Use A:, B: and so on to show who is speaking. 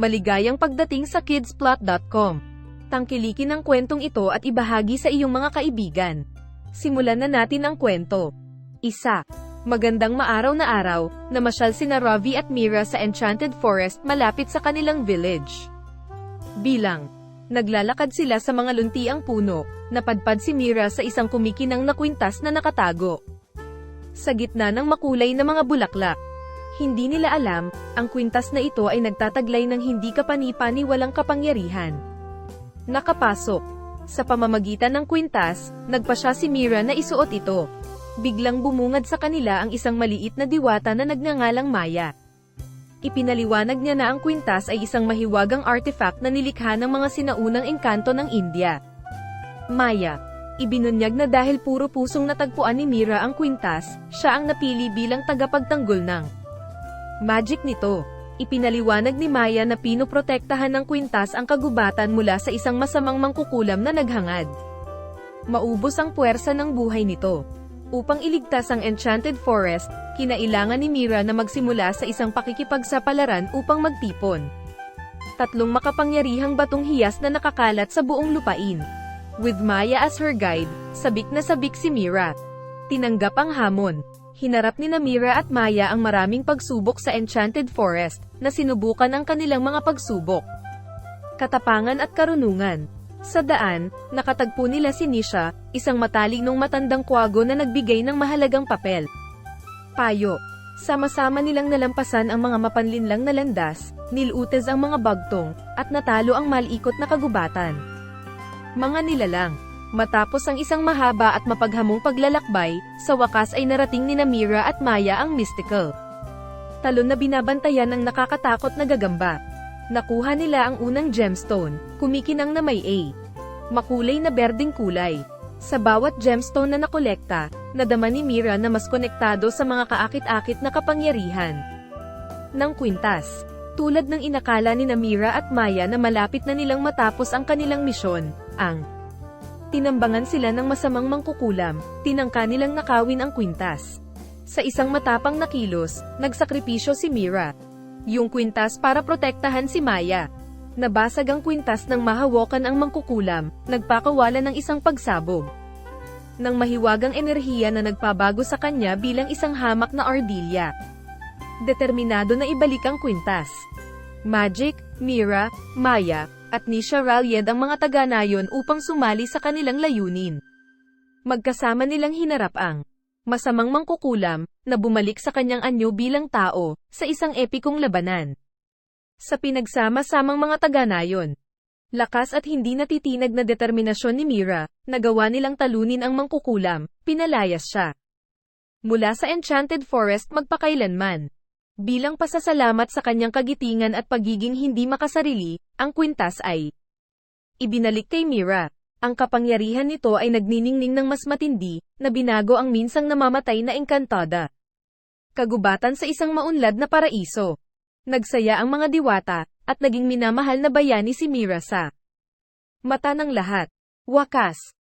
A: Maligayang pagdating sa kidsplot.com. Tangkilikin ang kwentong ito at ibahagi sa iyong mga kaibigan. Simulan na natin ang kwento. Isa. Magandang maaraw na araw, namasyal sina Ravi at Mira sa Enchanted Forest malapit sa kanilang village. Bilang. Naglalakad sila sa mga luntiang puno, napadpad si Mira sa isang kumikinang na kwintas na nakatago. Sa gitna ng makulay na mga bulaklak. Hindi nila alam, ang kwintas na ito ay nagtataglay ng hindi kapani-pani walang kapangyarihan. Nakapasok. Sa pamamagitan ng kwintas, nagpa siya si Mira na isuot ito. Biglang bumungad sa kanila ang isang maliit na diwata na nagngangalang Maya. Ipinaliwanag niya na ang kwintas ay isang mahiwagang artifact na nilikha ng mga sinaunang engkanto ng India. Maya. Ibinunyag na dahil puro pusong natagpuan ni Mira ang kwintas, siya ang napili bilang tagapagtanggol ng magic nito. Ipinaliwanag ni Maya na pinoprotektahan ng kwintas ang kagubatan mula sa isang masamang mangkukulam na naghangad. Maubos ang puwersa ng buhay nito. Upang iligtas ang Enchanted Forest, kinailangan ni Mira na magsimula sa isang pakikipagsapalaran upang magtipon. Tatlong makapangyarihang batong hiyas na nakakalat sa buong lupain. With Maya as her guide, sabik na sabik si Mira. Tinanggap ang hamon. Hinarap ni Mira at Maya ang maraming pagsubok sa Enchanted Forest, na sinubukan ang kanilang mga pagsubok. Katapangan at karunungan. Sa daan, nakatagpo nila si Nisha, isang matalinong matandang kwago na nagbigay ng mahalagang papel. Payo. Sama-sama nilang nalampasan ang mga mapanlinlang na landas, nilutez ang mga bagtong, at natalo ang malikot na kagubatan. Mga nilalang. Matapos ang isang mahaba at mapaghamong paglalakbay, sa wakas ay narating ni Mira at Maya ang mystical. Talon na binabantayan ng nakakatakot na gagamba. Nakuha nila ang unang gemstone, kumikinang na may A. Makulay na berding kulay. Sa bawat gemstone na nakolekta, nadama ni Mira na mas konektado sa mga kaakit-akit na kapangyarihan. Ng kwintas. Tulad ng inakala ni Mira at Maya na malapit na nilang matapos ang kanilang misyon, ang tinambangan sila ng masamang mangkukulam, tinangka nilang nakawin ang kwintas. Sa isang matapang na kilos, nagsakripisyo si Mira. Yung kwintas para protektahan si Maya. Nabasag ang kwintas ng mahawakan ang mangkukulam, nagpakawala ng isang pagsabog. Ng mahiwagang enerhiya na nagpabago sa kanya bilang isang hamak na ardilya. Determinado na ibalik ang kwintas. Magic, Mira, Maya, at Nisha Ralyed ang mga taga-nayon upang sumali sa kanilang layunin. Magkasama nilang hinarap ang masamang mangkukulam, na bumalik sa kanyang anyo bilang tao, sa isang epikong labanan. Sa pinagsama-samang mga taga-nayon, lakas at hindi natitinag na determinasyon ni Mira, nagawa nilang talunin ang mangkukulam, pinalayas siya. Mula sa Enchanted Forest magpakailanman. Bilang pasasalamat sa kanyang kagitingan at pagiging hindi makasarili, ang kwintas ay ibinalik kay Mira. Ang kapangyarihan nito ay nagniningning ng mas matindi, na binago ang minsang namamatay na engkantada. Kagubatan sa isang maunlad na paraiso. Nagsaya ang mga diwata, at naging minamahal na bayani si Mira sa mata ng lahat. Wakas,